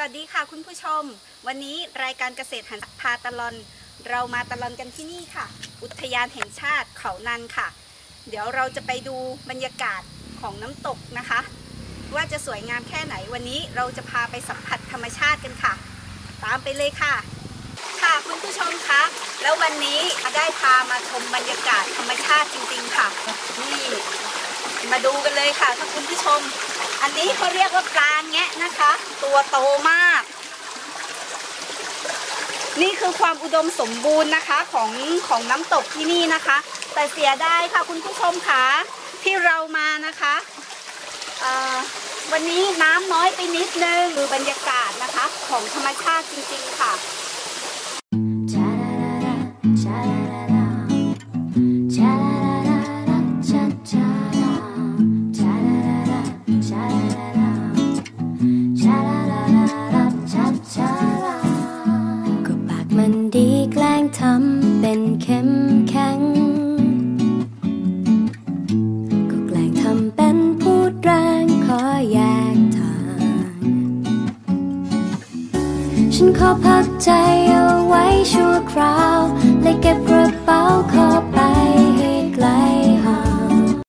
สวัสดีค่ะคุณผู้ชม วันนี้รายการเกษตรหันพาตลอน เรามาตลอนกันที่นี่ค่ะ อุทยานแห่งชาติเขานันค่ะ เดี๋ยวเราจะไปดูบรรยากาศของน้ำตกนะคะ ว่าจะสวยงามแค่ไหนวันนี้เราจะพาไปสัมผัสธรรมชาติกันค่ะ ตามไปเลยค่ะ ค่ะคุณผู้ชมคะแล้ววันนี้ได้พามาชมบรรยากาศธรรมชาติจริง ๆ ค่ะนี่มาดูกันเลยค่ะคุณผู้ชม อันนี้เขาเรียกว่าปลาแงะนะคะ ตัวโตมาก นี่คือความอุดมสมบูรณ์นะคะของของน้ำตกที่นี่นะคะ แต่เสียดายค่ะคุณผู้ชมคะที่เรามานะคะวันนี้น้ำน้อยไปนิดนึงคือบรรยากาศนะคะ ของธรรมชาติจริง ๆ ค่ะ มันดีแกล้งทำเป็นเข้มแข็ง ก็แกล้งทำเป็นพูดแรงขอแยกทาง ฉันขอพักใจเอาไว้ชั่วคราว